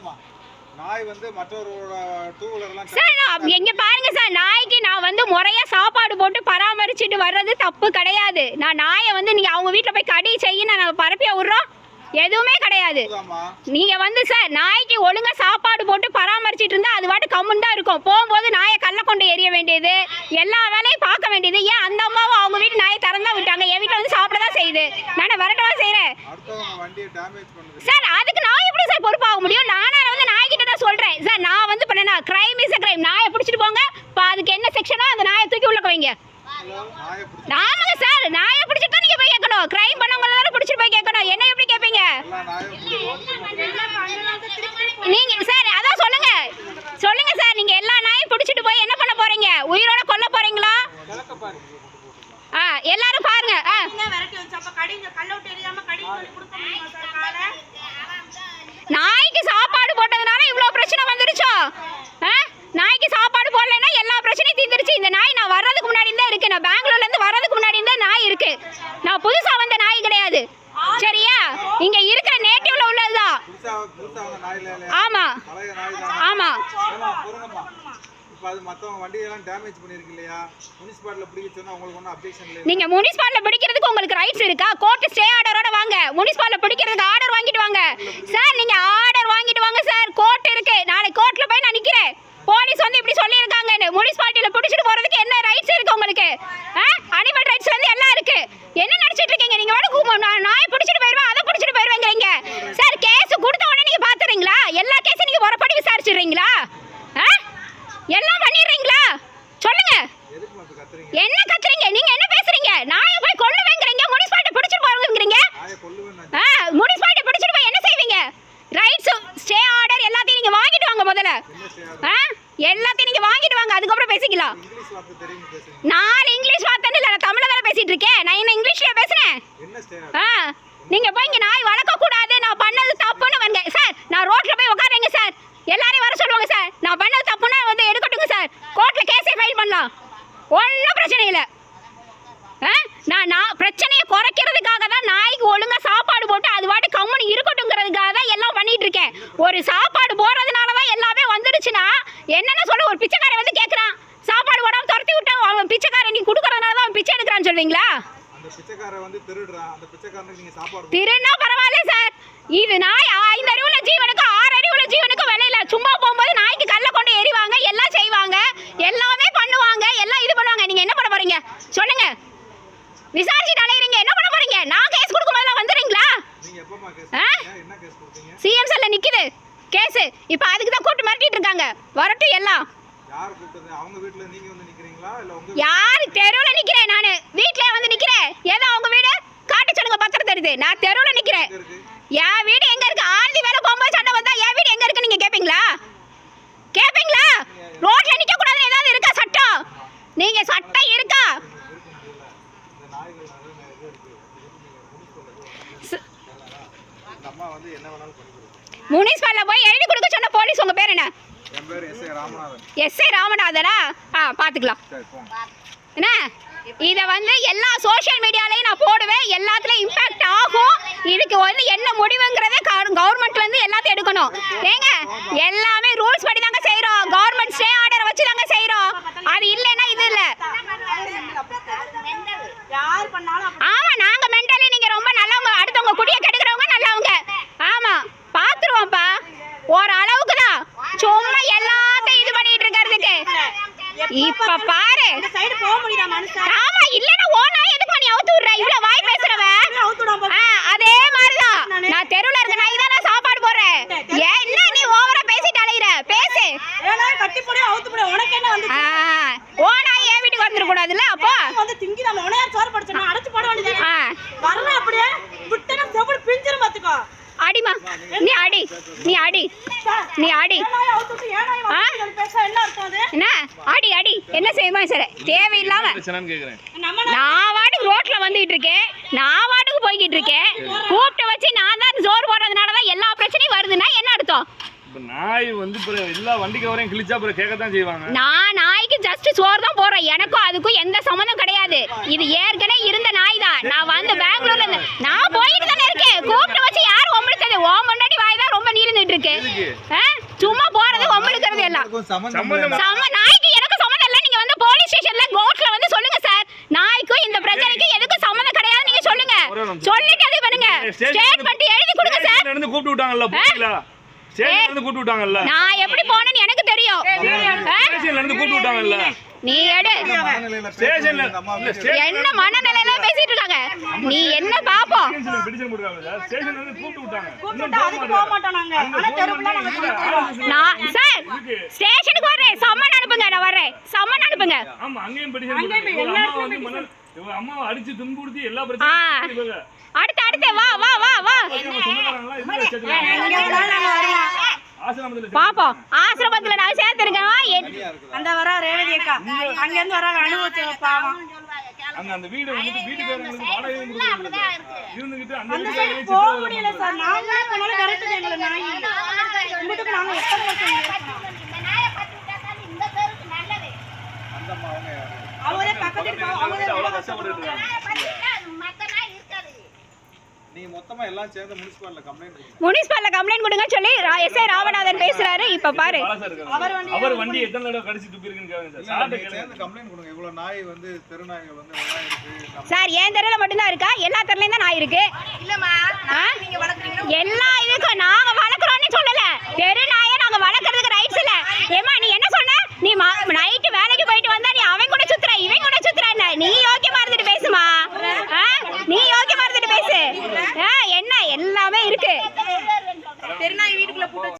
இருங்கம்மா நாய் வந்து மற்றவரோட டூ வீலர்லாம் சார் நான் எங்க பாருங்க சார் நாய்க்கு நான் வந்து முறையா சாப்பாடு போட்டு பராமரிச்சுட்டு வர்றது தப்பு கிடையாது. நான் நாயை வந்து நீங்க அவங்க வீட்டில் போய் கடி செய்ய நான் பரப்பியா விடுறோம். எதுவுமே கிடையாது. நீங்க வந்து சார் நாய்க்கு ஒழுங்கா சாப்பாடு போட்டு பராமரிச்சிட்டு இருந்தா அது வாட்டு கம்முன்னு தான் இருக்கும். போகும்போது நாயை கல்ல கொண்டு எரிய வேண்டியது. எல்லா வேலையும் பார்க்க வேண்டியது. ஏன் அந்த அம்மாவும் அவங்க வீட்டு நாயை திறந்தா விட்டாங்க? என் வீட்டில் வந்து சாப்பிட தான் செய்யுது. நானே விரட்டவா செய்றேன்? அடுத்தவங்க வண்டியை டேமேஜ் பண்ணுது. சார் அதுக்கு நான் எப்படி சார் பொறுப்பாக முடியும்? நானே வந்து நாய்கிட்ட தான் சொல்றேன். சார் நான் வந்து பண்ணனா கிரைம் இஸ் அ கிரைம் நாயை பிடிச்சிட்டு போங்க. இப்போ அதுக்கு என்ன செக்ஷனோ அந்த நாயை தூக்கி உள்ள வைங்க. ஆமாங்க சார் நாயை பிடிச்சிட்டு தான் நீங்க போய் கேட்கணும். கிரைம் பண்ணவங்கள தானே பிடிச்சிட்டு போய் கேட்கணும். என்ன எப்படி கேட்பீங்க எல்லா நாயும் நீங்க சார் அதான் சொல்லுங்க சொல்லுங்க சார் நீங்க எல்லா நாயும் பிடிச்சிட்டு போய் என்ன பண்ண போறீங்க உயிரோட கொல்ல போறீங்களா ஆ எல்லாரும் பாருங்க ஆ விரட்டி வச்சு அப்ப கடிங்க கல்ல விட்டு எரியாம கடி சொல்லி கொடுக்க முடியுமா சார் காலை நாய்க்கு சாப்பாடு போட்டதுனால இவ்வளோ பிரச்சனை வந்துருச்சோ ஆ? நாய்க்கு சாப்பாடு போடலைன்னா எல்லா பிரச்சனையும் தீர்ந்துருச்சு இந்த நாய் நான் வர்றதுக்கு முன்னாடி தான் இருக்கு நான் பெங்களூர்ல இருந்து வர்றதுக்கு முன்னாடி இருந்தே நாய் இருக்கு. நான் புதுசா வந்த நாய் கிடையாது. சரியா? இங்க இருக்கிற நேட்டிவ்ல உள்ளதுதான் ஆமா. ஆமா. நீங்க முனிசிபாலிட்டில பிடிக்கிறதுக்கு உங்களுக்கு ரைட்ஸ் இருக்கா? கோர்ட் ஸ்டே ஆர்டரோட வாங்க. முனிசிபாலிட்டில பிடிக்கிறதுக்கு ஆர்டர் வாங்கிட்டு வாங்க சார் நீங்க ஆர்டர் வாங்கிட்டு வாங்க சார் கோர்ட் இருக்கு நாளைக்கு கோர்ட்ல போய் நான் நிக்கிறேன் போலீஸ் வந்து இப்படி சொல்லியிருக்காங்கன்னு முனிசிபாலிட்டியில பிடிச்சிட்டு போறதுக்கு என்ன ரைட்ஸ் இருக்கு உங்களுக்கு அனிமல் ரைட்ஸ்ல இருந்து எல்லாம் இருக்கு. என்ன நினைச்சிட்டு இருக்கீங்க? நீங்க வேணும் கூ- நான் நாயை பிடிச்சிட்டு போயிருவேன் அதை பிடிச்சிட்டு போயிருவேங்கிறீங்க. சார் கேஸ் கொடுத்த உடனே நீங்க பாத்துறீங்களா? எல்லா கேஸும் நீங்க உரப்படி விசாரிச்சிடுறீங்களா ஆ? எல்லாம் பண்ணிடுறீங்களா சொல்லுங்க எதுக்குமா இப்போ கத்துறீங்க என்ன கத்துறீங்க நீங்க என்ன பேசுறீங்க நாயை போய் கொல்லுவேங்கிறீங்க முனிசிபாலிட்டி பிடிச்சிட்டு போறீங்க நாயை கொல்லுவேன் ஆ முனிசிபாலிட்டி பிடிச்சிட்டு போய் என்ன செய்வீங்க ரைட்ஸ் ஸ்டே ஆர்டர் எல்லாத்தையும் நீங்க வாங்கிட்டு வாங்க முதல்ல என்ன செய்யாது ஆ எல்லாத்தையும் நீங்க வாங்கிட்டு வாங்க அதுக்கப்புறம் பேசிக்கலாம் நாலு இங்கிலீஷ் வார்த்தை இல்ல நான் தமிழ்ல தானே பேசிட்டு இருக்கேன். நான் என்ன இங்கிலீஷ்ல ஸ்டே ஆ நீங்க போய் இங்க நாய் வளர்க்க கூடாது நான் பண்ணது தப்புன்னு வந்து சார். நான் ரோட்ல போய் உட்காருங்க சார். எல்லாரையும் வர சொல்லுவாங்க சார். நான் பண்ணது தப்புன்னா வந்து எடுக்கட்டுங்க சார். கோர்ட்ல கேஸே ஃபைல் பண்ணலாம். ஒன்றும் பிரச்சனை இல்லை. ஆ? நான் நான் பிரச்சனையை குறைக்கிறதுக்காக தான் நாய்க்கு ஒழுங்கா சாப்பாடு போட்டு அது வாட்டு கம்முன்னு இருக்கட்டுங்கிறதுக்காக தான் எல்லாம் பண்ணிட்டு இருக்கேன். ஒரு சாப்பாடு வந்துடுச்சுன்னா என்னென்ன சொல்ல ஒரு பிச்சைக்காரன் வந்து கேட்குறான் சாப்பாடு போடாம துரத்தி விட்டா அவன் பிச்சைக்காரன் நீ கொடுக்கறதுனால தான் அவன் பிச்சை எடுக்கிறான்னு சொல்வீங்களா திருன்னா பரவாயில்ல சார் இது நாய் ஐந்து அறிவுள்ள ஜீவனுக்கு ஆறு அறிவுள்ள ஜீவனுக்கு விலையில சும்மா போகும்போது நாய்க்கு கல்ல கொண்டு எறிவாங்க எல்லாம் செய்வாங்க. எல்லாமே பண்ணுவாங்க எல்லாம் இது பண்ணுவாங்க. நீங்க என்ன பண்ண போறீங்க? சொல்லுங்க. விசாரிச்சுட்டு அலையிறீங்க. என்ன பண்ண போறீங்க? நான் கேஸ் கொடுக்கும் போதெல்லாம் வந்துடுறீங்களா? சிஎம் செல்ல நிக்குது. கேஸ் இப்போ அதுக்கு தான் கூட்டு மிரட்டிட்டு இருக்காங்க. வரட்டும் எல்லாம். யார் தெருவில் நிக்கிறேன் நான். வீட்ல வந்து நிக்கிறேன். ஏதோ அவங்க வீடு? காட்ட சொல்லுங்க பத்திரம் தெரியுது. நான் தெருவில் இருக்கு? என் வீடு எங்க இருக்கு? ஆழ்தி வேலை போகும்போது சண்டை வந்தா என் வீடு எங்க இருக்கு நீங்க கேப்பீங்களா? கேப்பீங்களா? ரோட்ல நிக்க கூடாதுன்னு ஏதாவது இருக்கா சட்டம்? நீங்க சட்டம் இருக்கா? அம்மா வந்து என்ன வேணாலும் பண்ணி முனிசிபல்ல போய் எழுதி கொடுக்க சொன்ன போலீஸ் உங்க பேர் என்ன? S A Ramanathan. ஆ போங்க. என்ன? இதை வந்து எல்லா சோஷியல் மீடியாலையும் நான் போடுவேன். எல்லாத்துலயும் இம்பாக்ட் ஆகும். இதுக்கு வந்து என்ன முடிவுங்கிறதே கவர்மெண்ட்ல இருந்து எல்லாத்தையும் எடுக்கணும். ஏங்க எல்லாமே ரூல்ஸ் படி தாங்க செய்றோம் கவர்மெண்ட் ஸ்டே ஆர்டர் வச்சு தாங்க செய்றோம் அது இல்லைன்னா இது இல்லை யார் பண்ணாலும் அப்படி ஆமா நாங்க மென்டலி நீங்க ரொம்ப நல்லவங்க அடுத்தவங்க குடிய கெடுக்கிறவங்க நல்லவங்க ஆமா பாத்துருவோம்ப்பா ஒரு அளவுக்கு தான் சும்மா எல்லாத்தையும் இது பண்ணிட்டு இருக்கிறதுக்கு இப்ப பாரு. இந்த சைடு போக முடியுதா மனுஷன் ஆமா இல்லன்னா ஓனா எதுக்கு நீ அவுத்து விடுற? இவ்வளவு வாய் பேசுறவ? அதே மாதிரிதான். நான் தெருவுல இருக்க நாய்க்கு தான் நான் சாப்பாடு போடுறேன். ஏன் என்ன நீ ஓவரா பேசிட்டு அலையிற? பேசு. கட்டி போடு அவுத்து போடு. உனக்கு என்ன வந்து ஓனா என் வீட்டுக்கு வந்துட கூடாதுல்ல? அப்போ. வந்து திங்கி நம்ம உனையார் சோறு படிச்சோம் அடைச்சு போட வேண்டியது வரல அப்படியே விட்டனா செவ்வடு பிஞ்சிரும் பாத்துக்கோ. அடிமா நீ அடி. நீ அடி. நீ அடி. ஆ? வந்து பேச என்ன அர்த்தம் அது என்ன அடி அடி என்ன செய்யுமா சரி தேவையில்லாம. நான் வாட்டுக்கு ரோட்ல வந்துகிட்டு இருக்கேன். நான் வாட்டுக்கு போய்கிட்டு இருக்கேன். கூப்பிட்டு வச்சு நான் தான் சோறு போடுறதுனால தான் எல்லா பிரச்சனையும் வருதுன்னா என்ன அர்த்தம்? நாய் வந்து எல்லா வண்டி கவரையும் கிழிச்சா அப்புறம் கேட்க தான் செய்வாங்க. நான் நாய்க்கு ஜஸ்ட் சோறு தான் போடுறேன். எனக்கும் அதுக்கும் எந்த சம்மந்தம் கிடையாது. இது ஏற்கனவே இருந்த நாய் தான். நான் வந்து பெங்களூர்ல இருந்து நான் போயிட்டு தானே இருக்கேன். கூப்பிட்டு வச்சு யார் ஒம்பளுத்தது ஓ முன்னாடி வாய் தான் ரொம்ப நீளுந்துட்டு இருக்கு. எதுக்கு? ஆ? சம்மந்தம் சம்மந்தம் இல்ல. சம நாய்க்கு எனக்கு சம்மந்தம் இல்லை நீங்க வந்து போலீஸ் ஸ்டேஷன்ல கோர்ட்ல வந்து சொல்லுங்க சார் நாய்க்கும் இந்த பிரச்சனைக்கு எதுக்கும் சம்மந்தம் கிடையாது நீங்க சொல்லுங்க. சொல்லிட்டு அது பண்ணுங்க? ஸ்டேட்மெண்ட் எழுதி கொடுங்க சார். ஸ்டேஷன்ல இருந்து கூப்பிட்டு விட்டாங்கல்ல போறீங்களா ஸ்டேஷன்ல இருந்து கூப்பிட்டு விட்டாங்கல்ல நான் எப்படி போனேன்னு எனக்கு தெரியும்? ஸ்டேஷன்ல இருந்து கூப்பிட்டு விட்டாங்கல்ல நீ எடு. ஸ்டேஷன்ல என்ன மனநிலையில பேசிட்டு இருக்காங்க? நீ என்ன பாப்போம்? ஸ்டேஷன்ல இருந்து கூப்பிட்டு விட்டாங்க. கூப்பிட்டா அதுக்கு போக மாட்டோம் நாங்க ஆனா தெருவுல நான் சார் ஸ்டேஷனுக்கு வரேன் சம்மன் அனுப்புங்க நான் வரேன் சம்மன் அனுப்புங்க. ஆமா அங்கேயும் petition அங்கேயும் போட்டிருக்காங்க. அம்மா வந்து அடிச்சு துன்புறுத்தி எல்லா. பிரச்சனையும். அடுத்து அடுத்து வா வா வா வா. பாப்போம். ஆசிரமத்துல நான் சேர்த்திருக்கேன்? அந்த வரா ரேவதி அக்கா. அங்க இருந்து வரா பாவம். அங்க அந்த வீடு வந்துட்டு வீட்டுக்காரங்களுக்கு இல்ல. இருந்துகிட்டு அந்த அந்த வீட்டுக்காரங்களே சைடு போக சித்திரவதை முடியல சார். நாங்களே போனாலும் விரட்டுது எங்களை நாய். உங்கள்கிட்ட நாங்க எத்தனை வருஷம் இருக்கோம். அந்த அம்மா அவங்க வீட்டு மொத்தமா எல்லாம் சேர்ந்து முனிசிபாலிட்டில கம்ப்ளைண்ட் கொடுங்க. முனிசிபல்ல கம்ப்ளைண்ட் கொடுங்க சொல்லி எஸ் ஐ ராமநாதன் பேசுறாரு இப்ப பாரு. அவர் வண்டி அவர் வண்டி எத்தனை தடவை கடிச்சு துப்பி இருக்குன்னு கேளுங்க சார். இல்ல, சார்ட்ட நீங்க கேளுங்க. சேர்ந்து கம்ப்ளைண்ட் கொடுங்க. இவ்வளவு நாய் வந்து தெரு நாய்கள் வந்து எல்லாம் இருக்கு. நம்ம- சார் என் தெருல மட்டும்தான் இருக்கா? எல்லா தெருலயும் தான் நான் இருக்கு. எல்லா இதுக்கும் நாங்க வளர்க்குறோம்னு சொல்லல. தெரு நாயை நாங்க வளர்க்க